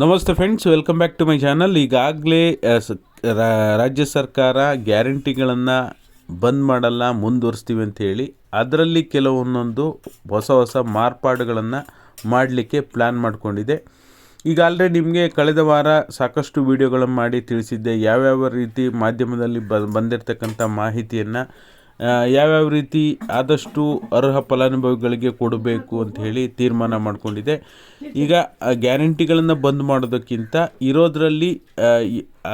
ನಮಸ್ತೆ friends welcome back to my channel ಈಗಾಗಲೇ ರಾಜ್ಯ ಸರ್ಕಾರ ಗ್ಯಾರಂಟಿಗಳನ್ನು ಬಂದ್ ಮಾಡಲ್ಲ, ಮುಂದುವರಿಸ್ತೀವಿ ಅಂತ ಹೇಳಿ, ಅದರಲ್ಲಿ ಕೆಲವೊಂದೊಂದು ಹೊಸ ಹೊಸ ಮಾರ್ಪಾಡುಗಳನ್ನು ಮಾಡಲಿಕ್ಕೆ ಪ್ಲ್ಯಾನ್ ಮಾಡಿಕೊಂಡಿದೆ. ಈಗ ಆಲ್ರೆಡಿ ನಿಮಗೆ ಕಳೆದ ವಾರ ಸಾಕಷ್ಟು ವಿಡಿಯೋಗಳನ್ನು ಮಾಡಿ ತಿಳಿಸಿದ್ದೆ, ಯಾವ್ಯಾವ ರೀತಿ ಮಾಧ್ಯಮದಲ್ಲಿ ಬ ಬಂದಿರತಕ್ಕಂಥ ಮಾಹಿತಿಯನ್ನು ಯಾವ್ಯಾವ ರೀತಿ ಆದಷ್ಟು ಅರ್ಹ ಫಲಾನುಭವಿಗಳಿಗೆ ಕೊಡಬೇಕು ಅಂತ ಹೇಳಿ ತೀರ್ಮಾನ ಮಾಡಿಕೊಂಡಿದೆ. ಈಗ ಗ್ಯಾರಂಟಿಗಳನ್ನು ಬಂದ್ ಮಾಡೋದಕ್ಕಿಂತ ಇರೋದರಲ್ಲಿ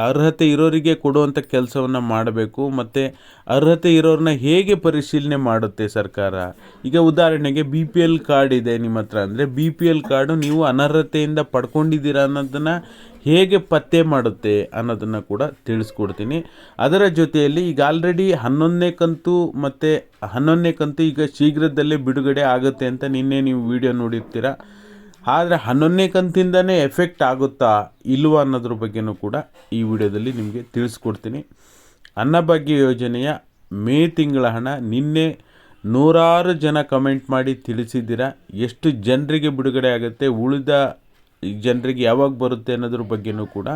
ಅರ್ಹತೆ ಇರೋರಿಗೆ ಕೊಡುವಂಥ ಕೆಲಸವನ್ನು ಮಾಡಬೇಕು, ಮತ್ತು ಅರ್ಹತೆ ಇರೋರನ್ನ ಹೇಗೆ ಪರಿಶೀಲನೆ ಮಾಡುತ್ತೆ ಸರ್ಕಾರ? ಈಗ ಉದಾಹರಣೆಗೆ ಬಿ ಪಿ ಎಲ್ ಕಾರ್ಡ್ ಇದೆ ನಿಮ್ಮ ಹತ್ರ ಅಂದರೆ ಬಿ ಪಿ ಎಲ್ ಕಾರ್ಡು ನೀವು ಅನರ್ಹತೆಯಿಂದ ಪಡ್ಕೊಂಡಿದ್ದೀರಾ ಅನ್ನೋದನ್ನು ಹೇಗೆ ಪತ್ತೆ ಮಾಡುತ್ತೆ ಅನ್ನೋದನ್ನು ಕೂಡ ತಿಳಿಸ್ಕೊಡ್ತೀನಿ. ಅದರ ಜೊತೆಯಲ್ಲಿ ಈಗ ಆಲ್ರೆಡಿ ಹನ್ನೊಂದನೇ ಕಂತು ಮತ್ತು ಹನ್ನೊಂದನೇ ಕಂತು ಈಗ ಶೀಘ್ರದಲ್ಲೇ ಬಿಡುಗಡೆ ಆಗುತ್ತೆ ಅಂತ ನಿನ್ನೆ ನೀವು ವಿಡಿಯೋ ನೋಡಿರ್ತೀರ. ಆದರೆ ಹನ್ನೊಂದನೇ ಕಂತಿಂದನೇ ಎಫೆಕ್ಟ್ ಆಗುತ್ತಾ ಇಲ್ವಾ ಅನ್ನೋದ್ರ ಬಗ್ಗೆನೂ ಕೂಡ ಈ ವಿಡಿಯೋದಲ್ಲಿ ನಿಮಗೆ ತಿಳಿಸ್ಕೊಡ್ತೀನಿ. ಅನ್ನಭಾಗ್ಯ ಯೋಜನೆಯ ಮೇ ತಿಂಗಳ ಹಣ ನಿನ್ನೆ ನೂರಾರು ಜನ ಕಮೆಂಟ್ ಮಾಡಿ ತಿಳಿಸಿದ್ದೀರಾ? ಎಷ್ಟು ಜನರಿಗೆ ಬಿಡುಗಡೆ ಆಗುತ್ತೆ? ಉಳಿದ ಜನರಿಗೆ ಯಾವಾಗ ಬರುತ್ತೆ ಅನ್ನೋದ್ರ ಬಗ್ಗೆನೂ ಕೂಡ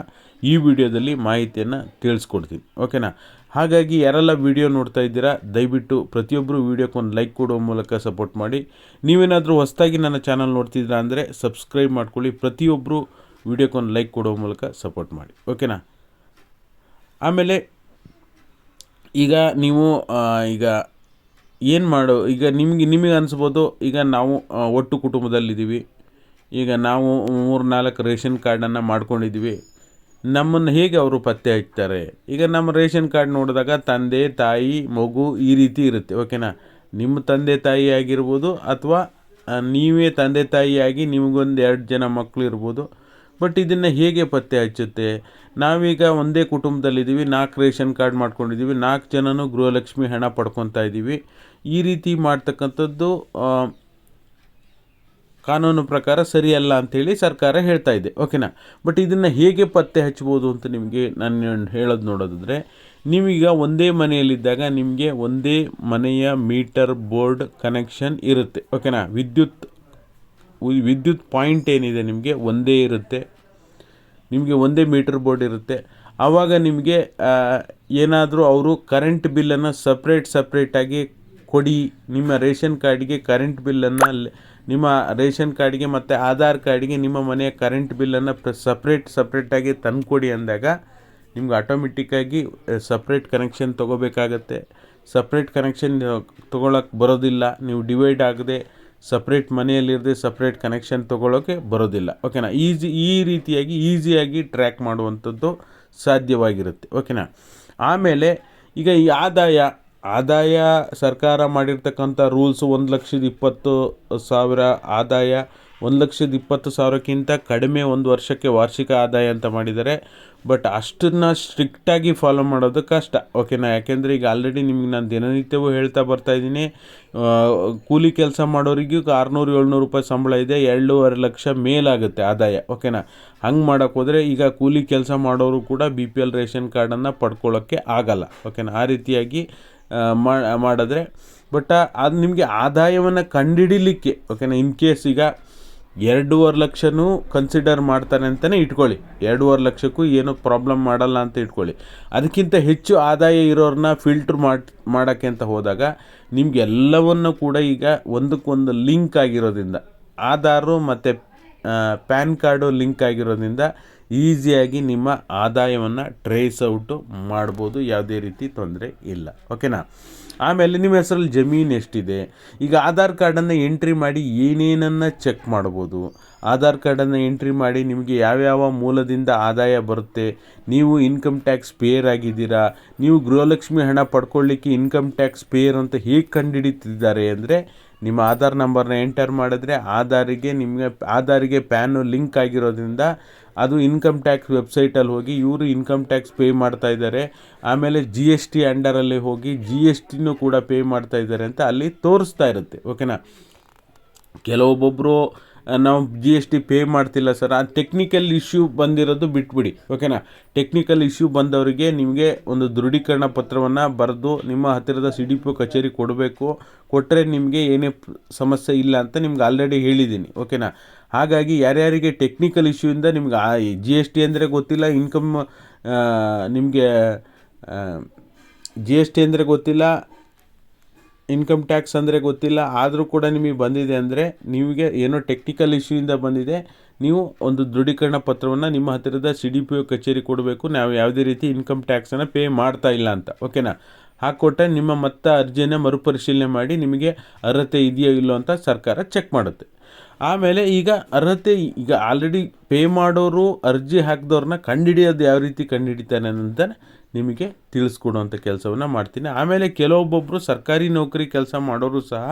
ಈ ವಿಡಿಯೋದಲ್ಲಿ ಮಾಹಿತಿಯನ್ನು ತಿಳಿಸ್ಕೊಡ್ತೀನಿ. ಓಕೆನಾ? ಹಾಗಾಗಿ ಯಾರೆಲ್ಲ ವಿಡಿಯೋ ನೋಡ್ತಾ ಇದ್ದೀರಾ, ದಯವಿಟ್ಟು ಪ್ರತಿಯೊಬ್ಬರು ವಿಡಿಯೋಕ್ಕೆ ಒಂದು ಲೈಕ್ ಕೊಡುವ ಮೂಲಕ ಸಪೋರ್ಟ್ ಮಾಡಿ. ನೀವೇನಾದರೂ ಹೊಸದಾಗಿ ನನ್ನ ಚಾನಲ್ ನೋಡ್ತಿದ್ದೀರಾ ಅಂದರೆ ಸಬ್ಸ್ಕ್ರೈಬ್ ಮಾಡ್ಕೊಳ್ಳಿ ಪ್ರತಿಯೊಬ್ಬರು ವಿಡಿಯೋಕ್ಕೆ ಒಂದು ಲೈಕ್ ಕೊಡುವ ಮೂಲಕ ಸಪೋರ್ಟ್ ಮಾಡಿ. ಓಕೆನಾ? ಆಮೇಲೆ ಈಗ ನೀವು ಈಗ ಏನು ಮಾಡೋ, ಈಗ ನಿಮಗೆ ನಿಮಗೆ ಅನಿಸ್ಬೋದು, ಈಗ ನಾವು ಒಟ್ಟು ಕುಟುಂಬದಲ್ಲಿದ್ದೀವಿ. ಈಗ ನಾವು ಮೂರು ನಾಲ್ಕು ರೇಷನ್ ಕಾರ್ಡನ್ನು ಮಾಡ್ಕೊಂಡಿದ್ದೀವಿ. ನಮ್ಮನ್ನು ಹೇಗೆ ಅವರು ಪತ್ತೆ ಹಚ್ತಾರೆ ಈಗ ನಮ್ಮ ರೇಷನ್ ಕಾರ್ಡ್ ನೋಡಿದಾಗ ತಂದೆ, ತಾಯಿ, ಮಗು ಈ ರೀತಿ ಇರುತ್ತೆ ಓಕೆನಾ ನಿಮ್ಮ ತಂದೆ, ತಾಯಿ ಆಗಿರ್ಬೋದು ಅಥವಾ ನೀವೇ ತಂದೆ ತಾಯಿಯಾಗಿ ನಿಮಗೊಂದು ಎರಡು ಜನ ಮಕ್ಕಳು ಇರ್ಬೋದು. ಬಟ್ ಇದನ್ನು ಹೇಗೆ ಪತ್ತೆ ಹಚ್ಚುತ್ತೆ? ನಾವೀಗ ಒಂದೇ ಕುಟುಂಬದಲ್ಲಿದ್ದೀವಿ, ನಾಲ್ಕು ರೇಷನ್ ಕಾರ್ಡ್ ಮಾಡ್ಕೊಂಡಿದ್ದೀವಿ, ನಾಲ್ಕು ಜನನೂ ಗೃಹಲಕ್ಷ್ಮಿ ಹಣ ಪಡ್ಕೊತಾ ಇದ್ದೀವಿ. ಈ ರೀತಿ ಮಾಡ್ತಕ್ಕಂಥದ್ದು ಕಾನೂನು ಪ್ರಕಾರ ಸರಿಯಲ್ಲ ಅಂಥೇಳಿ ಸರ್ಕಾರ ಹೇಳ್ತಾ ಇದೆ, ಓಕೆನಾ? ಬಟ್ ಇದನ್ನು ಹೇಗೆ ಪತ್ತೆ ಹಚ್ಬೋದು ಅಂತ ನಿಮಗೆ ನಾನು ಹೇಳೋದು ನೋಡೋದಾದರೆ ನೀವೀಗ ಒಂದೇ ಮನೆಯಲ್ಲಿದ್ದಾಗ ನಿಮಗೆ ಒಂದೇ ಮನೆಯ ಮೀಟರ್ ಬೋರ್ಡ್ ಕನೆಕ್ಷನ್ ಇರುತ್ತೆ, ಓಕೆನಾ? ವಿದ್ಯುತ್ ವಿದ್ಯುತ್ ಪಾಯಿಂಟ್ ಏನಿದೆ ನಿಮಗೆ ಒಂದೇ ಇರುತ್ತೆ, ನಿಮಗೆ ಒಂದೇ ಮೀಟರ್ ಬೋರ್ಡ್ ಇರುತ್ತೆ, ಆವಾಗ ನಿಮಗೆ ಏನಾದರೂ ಅವರು ಕರೆಂಟ್ ಬಿಲ್ಲನ್ನು ಸಪ್ರೇಟ್ ಸಪ್ರೇಟಾಗಿ ಕೊಡಿ, ನಿಮ್ಮ ರೇಷನ್ ಕಾರ್ಡಿಗೆ ಕರೆಂಟ್ ಬಿಲ್ಲನ್ನು ನಿಮ್ಮ ರೇಷನ್ ಕಾರ್ಡಿಗೆ ಮತ್ತು ಆಧಾರ್ ಕಾರ್ಡಿಗೆ ನಿಮ್ಮ ಮನೆಯ ಕರೆಂಟ್ ಬಿಲ್ಲನ್ನು ಸಪ್ರೇಟ್ ಸಪ್ರೇಟಾಗಿ ತಂದುಕೊಡಿ ಅಂದಾಗ ನಿಮ್ಗೆ ಆಟೋಮೆಟಿಕ್ಕಾಗಿ ಸಪ್ರೇಟ್ ಕನೆಕ್ಷನ್ ತೊಗೋಬೇಕಾಗತ್ತೆ. ಸಪ್ರೇಟ್ ಕನೆಕ್ಷನ್ ತೊಗೊಳಕ್ಕೆ ಬರೋದಿಲ್ಲ. ನೀವು ಡಿವೈಡ್ ಆಗದೆ ಸಪ್ರೇಟ್ ಮನೆಯಲ್ಲಿರದೆ ಸಪ್ರೇಟ್ ಕನೆಕ್ಷನ್ ತೊಗೊಳೋಕ್ಕೆ ಬರೋದಿಲ್ಲ. ಓಕೆನಾ ಈಸಿ ಈ ರೀತಿಯಾಗಿ ಈಸಿಯಾಗಿ ಟ್ರ್ಯಾಕ್ ಮಾಡುವಂಥದ್ದು ಸಾಧ್ಯವಾಗಿರುತ್ತೆ. ಓಕೆನಾ ಆಮೇಲೆ ಈಗ ಈ ಆದಾಯ ಆದಾಯ ಸರ್ಕಾರ ಮಾಡಿರ್ತಕ್ಕಂಥ ರೂಲ್ಸು ಒಂದು ಲಕ್ಷದ ಇಪ್ಪತ್ತು ಸಾವಿರ ಆದಾಯ, ಒಂದು ಲಕ್ಷದ ಇಪ್ಪತ್ತು ಸಾವಿರಕ್ಕಿಂತ ಕಡಿಮೆ ಒಂದು ವರ್ಷಕ್ಕೆ ವಾರ್ಷಿಕ ಆದಾಯ ಅಂತ ಮಾಡಿದ್ದಾರೆ. ಬಟ್ ಅಷ್ಟನ್ನು ಸ್ಟ್ರಿಕ್ಟಾಗಿ ಫಾಲೋ ಮಾಡೋದು ಕಷ್ಟ. ಓಕೆನಾ ಯಾಕೆಂದರೆ ಈಗ ಆಲ್ರೆಡಿ ನಿಮ್ಗೆ ನಾನು ದಿನನಿತ್ಯವೂ ಹೇಳ್ತಾ ಬರ್ತಾ ಇದ್ದೀನಿ. ಕೂಲಿ ಕೆಲಸ ಮಾಡೋರಿಗೂ ಆರುನೂರು, ಏಳ್ನೂರು ರೂಪಾಯಿ ಸಂಬಳ ಇದೆ ಎರಡೂವರೆ ಲಕ್ಷ ಮೇಲಾಗುತ್ತೆ ಆದಾಯ. ಓಕೆನಾ ಹಂಗೆ ಮಾಡೋಕ್ಕೆ ಹೋದರೆ ಈಗ ಕೂಲಿ ಕೆಲಸ ಮಾಡೋರು ಕೂಡ ಬಿ ಪಿ ಎಲ್ ರೇಷನ್ ಕಾರ್ಡನ್ನು ಪಡ್ಕೊಳ್ಳೋಕ್ಕೆ ಆಗಲ್ಲ. ಓಕೆನಾ ಆ ರೀತಿಯಾಗಿ ಮಾಡಿದ್ರೆ. ಬಟ್ ಅದು ನಿಮಗೆ ಆದಾಯವನ್ನು ಕಂಡುಹಿಡಿಲಿಕ್ಕೆ ಓಕೆನಾ ಇನ್ ಕೇಸ್ ಈಗ ಎರಡೂವರೆ ಲಕ್ಷನೂ ಕನ್ಸಿಡರ್ ಮಾಡ್ತಾನೆ ಅಂತಲೇ ಇಟ್ಕೊಳ್ಳಿ. ಎರಡೂವರೆ ಲಕ್ಷಕ್ಕೂ ಏನೂ ಪ್ರಾಬ್ಲಮ್ ಮಾಡಲ್ಲ ಅಂತ ಇಟ್ಕೊಳ್ಳಿ. ಅದಕ್ಕಿಂತ ಹೆಚ್ಚು ಆದಾಯ ಇರೋರನ್ನ ಫಿಲ್ಟ್ರ್ ಮಾಡಿ, ಮಾಡೋಕ್ಕೆ ಅಂತ ಹೋದಾಗ ನಿಮಗೆಲ್ಲವನ್ನು ಕೂಡ ಈಗ ಒಂದಕ್ಕೊಂದು ಲಿಂಕ್ ಆಗಿರೋದ್ರಿಂದ, ಆಧಾರು ಮತ್ತು ಪ್ಯಾನ್ ಕಾರ್ಡು ಲಿಂಕ್ ಆಗಿರೋದ್ರಿಂದ ಈಸಿಯಾಗಿ ನಿಮ್ಮ ಆದಾಯವನ್ನು ಟ್ರೇಸ್ ಔಟು ಮಾಡ್ಬೋದು. ಯಾವುದೇ ರೀತಿ ತೊಂದರೆ ಇಲ್ಲ. ಓಕೆನಾ ಆಮೇಲೆ ನಿಮ್ಮ ಹೆಸರಲ್ಲಿ ಜಮೀನು ಎಷ್ಟಿದೆ? ಈಗ ಆಧಾರ್ ಕಾರ್ಡನ್ನು ಎಂಟ್ರಿ ಮಾಡಿ ಏನೇನನ್ನು ಚೆಕ್ ಮಾಡ್ಬೋದು? ಆಧಾರ್ ಕಾರ್ಡನ್ನು ಎಂಟ್ರಿ ಮಾಡಿ ನಿಮಗೆ ಯಾವ್ಯಾವ ಮೂಲದಿಂದ ಆದಾಯ ಬರುತ್ತೆ? ನೀವು ಇನ್ಕಮ್ ಟ್ಯಾಕ್ಸ್ ಪೇಯರ್ ಆಗಿದ್ದೀರಾ? ನೀವು ಗೃಹಲಕ್ಷ್ಮಿ ಹಣ ಪಡ್ಕೊಳ್ಳಿಕ್ಕೆ ಇನ್ಕಮ್ ಟ್ಯಾಕ್ಸ್ ಪೇಯರ್ ಅಂತ ಹೇಗೆ ಕಂಡುಹಿಡಿತಿದ್ದಾರೆ ಅಂದರೆ ನಿಮ್ಮ ಆಧಾರ್ ನಂಬರ್ನ ಎಂಟರ್ ಮಾಡಿದ್ರೆ ಆಧಾರಿಗೆ ನಿಮಗೆ, ಆಧಾರಿಗೆ ಪ್ಯಾನು ಲಿಂಕ್ ಆಗಿರೋದ್ರಿಂದ ಅದು ಇನ್ಕಮ್ ಟ್ಯಾಕ್ಸ್ ವೆಬ್ಸೈಟಲ್ಲಿ ಹೋಗಿ ಇವರು ಇನ್ಕಮ್ ಟ್ಯಾಕ್ಸ್ ಪೇ ಮಾಡ್ತಾ ಇದ್ದಾರೆ. ಆಮೇಲೆ ಜಿ ಎಸ್ ಟಿ ಅಂಡರಲ್ಲಿ ಹೋಗಿ ಜಿ ಎಸ್ ಟಿನೂ ಕೂಡ ಪೇ ಮಾಡ್ತಾ ಇದ್ದಾರೆ ಅಂತ ಅಲ್ಲಿ ತೋರಿಸ್ತಾ ಇರುತ್ತೆ, ಓಕೆನಾ? ಕೆಲವೊಬ್ಬೊಬ್ಬರು ನಾವು ಜಿ ಎಸ್ ಟಿ ಪೇ ಮಾಡ್ತಿಲ್ಲ ಸರ್ ಆ ಟೆಕ್ನಿಕಲ್ ಇಶ್ಯೂ ಬಂದಿರೋದು ಬಿಟ್ಬಿಡಿ ಓಕೆನಾ ಟೆಕ್ನಿಕಲ್ ಇಶ್ಯೂ ಬಂದವರಿಗೆ ನಿಮಗೆ ಒಂದು ದೃಢೀಕರಣ ಪತ್ರವನ್ನು ಬರೆದು ನಿಮ್ಮ ಹತ್ತಿರದ ಸಿ ಡಿ ಕಚೇರಿ ಕೊಡಬೇಕು. ಕೊಟ್ಟರೆ ನಿಮಗೆ ಏನೇ ಸಮಸ್ಯೆ ಇಲ್ಲ ಅಂತ ನಿಮ್ಗೆ ಆಲ್ರೆಡಿ ಹೇಳಿದ್ದೀನಿ ಓಕೆನಾ ಹಾಗಾಗಿ ಯಾರ್ಯಾರಿಗೆ ಟೆಕ್ನಿಕಲ್ ಇಶ್ಯೂಯಿಂದ ನಿಮ್ಗೆ ಜಿ ಎಸ್ ಟಿ ಅಂದರೆ ಗೊತ್ತಿಲ್ಲ ಇನ್ಕಮ್ ನಿಮಗೆ ಜಿ ಎಸ್ ಟಿ ಅಂದರೆ ಗೊತ್ತಿಲ್ಲ ಇನ್ಕಮ್ ಟ್ಯಾಕ್ಸ್ ಅಂದರೆ ಗೊತ್ತಿಲ್ಲ, ಆದರೂ ಕೂಡ ನಿಮಗೆ ಬಂದಿದೆ ಅಂದರೆ ನಿಮಗೆ ಏನೋ ಟೆಕ್ನಿಕಲ್ ಇಶ್ಯೂಯಿಂದ ಬಂದಿದೆ. ನೀವು ಒಂದು ದೃಢೀಕರಣ ಪತ್ರವನ್ನು ನಿಮ್ಮ ಹತ್ತಿರದ ಸಿ ಡಿ ಪಿ ಒ ಕಚೇರಿ ಕೊಡಬೇಕು. ನಾವು ಯಾವುದೇ ರೀತಿ ಇನ್ಕಮ್ ಟ್ಯಾಕ್ಸನ್ನು ಪೇ ಮಾಡ್ತಾ ಇಲ್ಲ ಅಂತ. ಓಕೆನಾ ಹಾಕ್ಕೊಟ್ಟೆ ನಿಮ್ಮ ಮತ್ತೆ ಅರ್ಜಿಯನ್ನು ಮರುಪರಿಶೀಲನೆ ಮಾಡಿ ನಿಮಗೆ ಅರ್ಹತೆ ಇದೆಯೋ ಇಲ್ಲೋ ಅಂತ ಸರ್ಕಾರ ಚೆಕ್ ಮಾಡುತ್ತೆ. ಆಮೇಲೆ ಈಗ ಅರ್ಹತೆ ಈಗ ಆಲ್ರೆಡಿ ಪೇ ಮಾಡೋರು ಅರ್ಜಿ ಹಾಕಿದವ್ರನ್ನ ಕಂಡುಹಿಡಿಯೋದು ಯಾವ ರೀತಿ ಕಂಡುಹಿಡಿತಾನೆ ಅಂತ ನಿಮಗೆ ತಿಳಿಸ್ಕೊಡುವಂಥ ಕೆಲಸವನ್ನು ಮಾಡ್ತೀನಿ. ಆಮೇಲೆ ಕೆಲವೊಬ್ಬೊಬ್ಬರು ಸರ್ಕಾರಿ ನೌಕರಿ ಕೆಲಸ ಮಾಡೋರು ಸಹ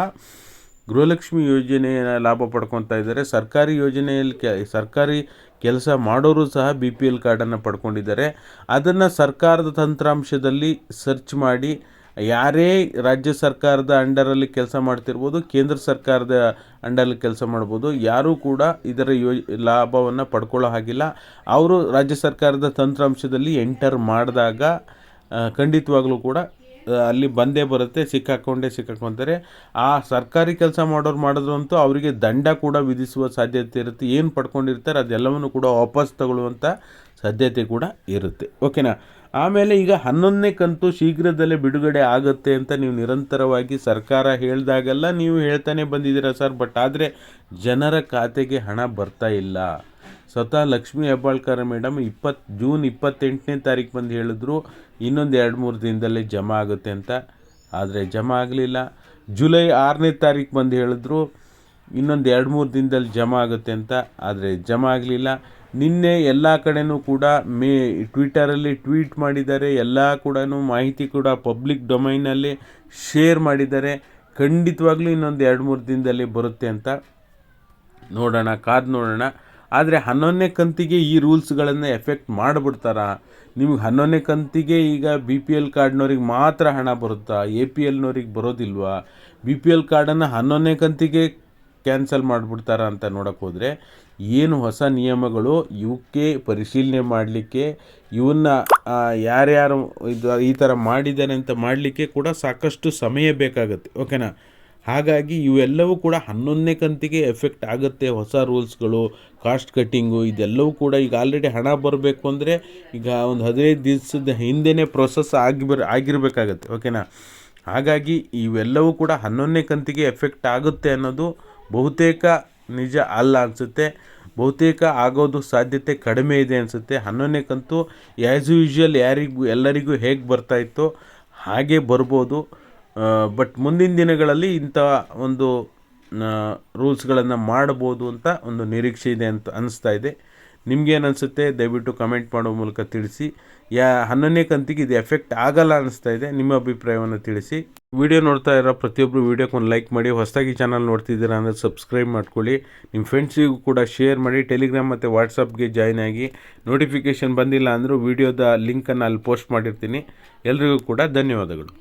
ಗೃಹಲಕ್ಷ್ಮಿ ಯೋಜನೆಯ ಲಾಭ ಪಡ್ಕೊತಾ ಇದ್ದಾರೆ. ಸರ್ಕಾರಿ ಯೋಜನೆಯಲ್ಲಿ ಕೆ, ಸರ್ಕಾರಿ ಕೆಲಸ ಮಾಡೋರು ಸಹ ಬಿ ಪಿ ಎಲ್ ಕಾರ್ಡನ್ನು ಪಡ್ಕೊಂಡಿದ್ದಾರೆ. ಅದನ್ನು ಸರ್ಕಾರದ ತಂತ್ರಾಂಶದಲ್ಲಿ ಸರ್ಚ್ ಮಾಡಿ ಯಾರೇ ರಾಜ್ಯ ಸರ್ಕಾರದ ಅಂಡರಲ್ಲಿ ಕೆಲಸ ಮಾಡ್ತಿರ್ಬೋದು, ಕೇಂದ್ರ ಸರ್ಕಾರದ ಅಂಡರಲ್ಲಿ ಕೆಲಸ ಮಾಡ್ಬೋದು, ಯಾರೂ ಕೂಡ ಇದರ ಯೋ, ಲಾಭವನ್ನು ಪಡ್ಕೊಳ್ಳೋ ಹಾಗಿಲ್ಲ. ಅವರು ರಾಜ್ಯ ಸರ್ಕಾರದ ತಂತ್ರಾಂಶದಲ್ಲಿ ಎಂಟರ್ ಮಾಡಿದಾಗ ಖಂಡಿತವಾಗ್ಲೂ ಕೂಡ ಅಲ್ಲಿ ಬಂದೇ ಬರುತ್ತೆ, ಸಿಕ್ಕಾಕೊಂಡೇ ಸಿಕ್ಕಾಕೊಂತಾರೆ ಆ ಸರ್ಕಾರಿ ಕೆಲಸ ಮಾಡೋರು ಮಾಡಿದ್ರು ಅಂತೂ ಅವರಿಗೆ ದಂಡ ಕೂಡ ವಿಧಿಸುವ ಸಾಧ್ಯತೆ ಇರುತ್ತೆ. ಏನು ಪಡ್ಕೊಂಡಿರ್ತಾರೆ ಅದೆಲ್ಲವನ್ನು ಕೂಡ ವಾಪಸ್ ತಗೊಳ್ಳುವಂಥ ಸಾಧ್ಯತೆ ಕೂಡ ಇರುತ್ತೆ. ಓಕೆನಾ? ಆಮೇಲೆ ಈಗ ಹನ್ನೊಂದನೇ ಕಂತು ಶೀಘ್ರದಲ್ಲೇ ಬಿಡುಗಡೆ ಆಗುತ್ತೆ ಅಂತ ನೀವು ನಿರಂತರವಾಗಿ ಸರ್ಕಾರ ಹೇಳಿದಾಗೆಲ್ಲ ನೀವು ಹೇಳ್ತಾನೆ ಬಂದಿದ್ದೀರಾ ಸರ್. ಬಟ್ ಆದರೆ ಜನರ ಖಾತೆಗೆ ಹಣ ಬರ್ತಾ ಇಲ್ಲ. ಸ್ವತಃ ಲಕ್ಷ್ಮೀ ಹೆಬ್ಬಾಳ್ಕರ್ ಮೇಡಮ್ ಇಪ್ಪತ್ತು ಜೂನ್ ಇಪ್ಪತ್ತೆಂಟನೇ ತಾರೀಕು ಬಂದು ಹೇಳಿದ್ರು, ಇನ್ನೊಂದು ಎರಡು ಮೂರು ದಿನದಲ್ಲೇ ಜಮಾ ಆಗುತ್ತೆ ಅಂತ. ಆದರೆ ಜಮಾ ಆಗಲಿಲ್ಲ. ಜುಲೈ ಆರನೇ ತಾರೀಕು ಬಂದು ಹೇಳಿದ್ರು, ಇನ್ನೊಂದು ಎರಡು ಮೂರು ದಿನದಲ್ಲಿ ಜಮಾ ಆಗುತ್ತೆ ಅಂತ. ಆದರೆ ಜಮಾ ಆಗಲಿಲ್ಲ. ನಿನ್ನೆ ಎಲ್ಲ ಕಡೆಯೂ ಕೂಡ ಮೇ, ಟ್ವಿಟರಲ್ಲಿ ಟ್ವೀಟ್ ಮಾಡಿದ್ದಾರೆ. ಎಲ್ಲ ಕೂಡ ಮಾಹಿತಿ ಕೂಡ ಪಬ್ಲಿಕ್ ಡೊಮೈನಲ್ಲಿ ಶೇರ್ ಮಾಡಿದ್ದಾರೆ. ಖಂಡಿತವಾಗ್ಲೂ ಇನ್ನೊಂದು ಎರಡು ಮೂರು ದಿನದಲ್ಲಿ ಬರುತ್ತೆ ಅಂತ. ನೋಡೋಣ, ಕಾದು ನೋಡೋಣ. ಆದರೆ ಹನ್ನೊಂದನೇ ಕಂತಿಗೆ ಈ ರೂಲ್ಸ್ಗಳನ್ನು ಎಫೆಕ್ಟ್ ಮಾಡಿಬಿಡ್ತಾರಾ? ನಿಮ್ಗೆ ಹನ್ನೊಂದನೇ ಕಂತಿಗೆ ಈಗ ಬಿ ಪಿ ಎಲ್ ಕಾರ್ಡ್ನವ್ರಿಗೆ ಮಾತ್ರ ಹಣ ಬರುತ್ತಾ? ಎ ಪಿ ಎಲ್ನವ್ರಿಗೆ ಬರೋದಿಲ್ವಾ? ಬಿ ಪಿ ಎಲ್ ಕಾರ್ಡನ್ನು ಹನ್ನೊಂದನೇ ಕಂತಿಗೆ ಕ್ಯಾನ್ಸಲ್ ಮಾಡಿಬಿಡ್ತಾರಾ ಅಂತ ನೋಡೋಕ್ಕೆ ಹೋದರೆ ಏನು ಹೊಸ ನಿಯಮಗಳು ಇವಕ್ಕೆ ಪರಿಶೀಲನೆ ಮಾಡಲಿಕ್ಕೆ, ಇವನ್ನ ಯಾರ್ಯಾರು ಇದು ಈ ಥರ ಮಾಡಿದ್ದಾರೆ ಅಂತ ಮಾಡಲಿಕ್ಕೆ ಕೂಡ ಸಾಕಷ್ಟು ಸಮಯ ಬೇಕಾಗುತ್ತೆ. ಓಕೆನಾ? ಹಾಗಾಗಿ ಇವೆಲ್ಲವೂ ಕೂಡ ಹನ್ನೊಂದನೇ ಕಂತಿಗೆ ಎಫೆಕ್ಟ್ ಆಗುತ್ತೆ. ಹೊಸ ರೂಲ್ಸ್ಗಳು, ಕಾಸ್ಟ್ ಕಟ್ಟಿಂಗು ಇದೆಲ್ಲವೂ ಕೂಡ ಈಗ ಆಲ್ರೆಡಿ ಹಣ ಬರಬೇಕು ಅಂದರೆ ಈಗ ಒಂದು ಹದಿನೈದು ದಿವಸದ ಹಿಂದೆಯೇ ಪ್ರೊಸೆಸ್ ಆಗಿ ಬರ್ ಆಗಿರಬೇಕಾಗತ್ತೆ ಓಕೆನಾ ಹಾಗಾಗಿ ಇವೆಲ್ಲವೂ ಕೂಡ ಹನ್ನೊಂದನೇ ಕಂತಿಗೆ ಎಫೆಕ್ಟ್ ಆಗುತ್ತೆ ಅನ್ನೋದು ಬಹುತೇಕ ನಿಜ ಅಲ್ಲ ಅನಿಸುತ್ತೆ. ಬಹುತೇಕ ಆಗೋದು ಸಾಧ್ಯತೆ ಕಡಿಮೆ ಇದೆ ಅನಿಸುತ್ತೆ. ಹನ್ನೊಂದನೇ ಕಂತು ಆ್ಯಸ್ ಯೂಶ್ವಲ್ ಯಾರಿಗೂ, ಎಲ್ಲರಿಗೂ ಹೇಗೆ ಬರ್ತಾ ಇತ್ತೋ, ಹಾಗೆ ಬರ್ಬೋದು. ಬಟ್ ಮುಂದಿನ ದಿನಗಳಲ್ಲಿ ಇಂಥ ಒಂದು ರೂಲ್ಸ್ಗಳನ್ನು ಮಾಡ್ಬೋದು ಅಂತ ಒಂದು ನಿರೀಕ್ಷೆ ಇದೆ ಅಂತ ಅನ್ನಿಸ್ತಾ ಇದೆ. ನಿಮ್ಗೇನು ಅನಿಸುತ್ತೆ? ದಯವಿಟ್ಟು ಕಮೆಂಟ್ ಮಾಡೋ ಮೂಲಕ ತಿಳಿಸಿ. ಯಾ, ಹನ್ನೊಂದನೇ ಕಂತಿಗೆ ಇದು ಎಫೆಕ್ಟ್ ಆಗಲ್ಲ ಅನಿಸ್ತಾ ಇದೆ. ನಿಮ್ಮ ಅಭಿಪ್ರಾಯವನ್ನು ತಿಳಿಸಿ. ವಿಡಿಯೋ ನೋಡ್ತಾ ಇರೋ ಪ್ರತಿಯೊಬ್ಬರು ವಿಡಿಯೋಕ್ಕೆ ಒಂದು ಲೈಕ್ ಮಾಡಿ. ಹೊಸದಾಗಿ ಚಾನಲ್ ನೋಡ್ತಿದ್ದೀರಾ ಅಂದರೆ ಸಬ್ಸ್ಕ್ರೈಬ್ ಮಾಡ್ಕೊಳ್ಳಿ. ನಿಮ್ಮ ಫ್ರೆಂಡ್ಸಿಗೂ ಕೂಡ ಶೇರ್ ಮಾಡಿ. ಟೆಲಿಗ್ರಾಮ್ ಮತ್ತು ವಾಟ್ಸಪ್ಗೆ ಜಾಯ್ನ್ ಆಗಿ. ನೋಟಿಫಿಕೇಷನ್ ಬಂದಿಲ್ಲ ಅಂದರೂ ವಿಡಿಯೋದ ಲಿಂಕನ್ನು ಅಲ್ಲಿ ಪೋಸ್ಟ್ ಮಾಡಿರ್ತೀನಿ. ಎಲ್ರಿಗೂ ಕೂಡ ಧನ್ಯವಾದಗಳು.